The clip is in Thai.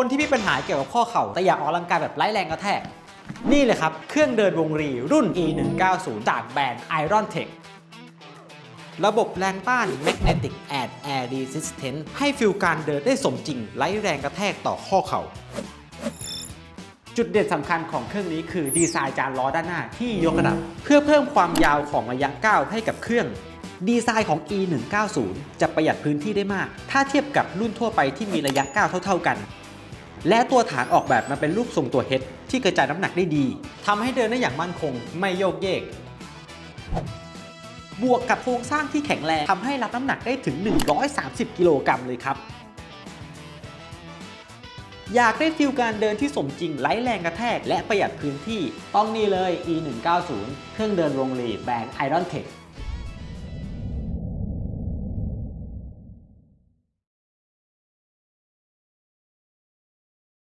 คนที่มีปัญหาเกี่ยวกับข้อเข่าแต่อยากออกกำลังกายแบบไร้แรงกระแทก นี่เลยครับ เครื่องเดินวงรีรุ่น E190 จากแบรนด์ Iron Tech ระบบแรงต้าน Magnetic and Air Resistance ให้ฟิลการเดินได้สมจริงไร้แรงกระแทกต่อข้อเข่า จุดเด่นสำคัญของเครื่องนี้คือดีไซน์จานล้อด้านหน้าที่ยกระดับ เพื่อเพิ่มความยาวของระยะก้าวให้กับเครื่อง ดีไซน์ของ E190 จะประหยัดพื้นที่ได้มาก ถ้าเทียบกับรุ่นทั่วไปที่มีระยะก้าวเท่า ๆกัน และตัวฐานออกแบบมาเป็นรูปทรงตัว H ที่กระจายน้ำหนักได้ดีทำให้เดินได้อย่างมั่นคงไม่โยกเยก บวกกับโครงสร้างที่แข็งแรงทำให้รับน้ำหนักได้ถึง 130 กิโลกรัมเลยครับ อยากได้ฟิลการเดินที่สมจริงไร้แรงกระแทกและประหยัดพื้นที่ ต้องนี่เลย E190 เครื่องเดินวงรีแบรนด์ Iron Tech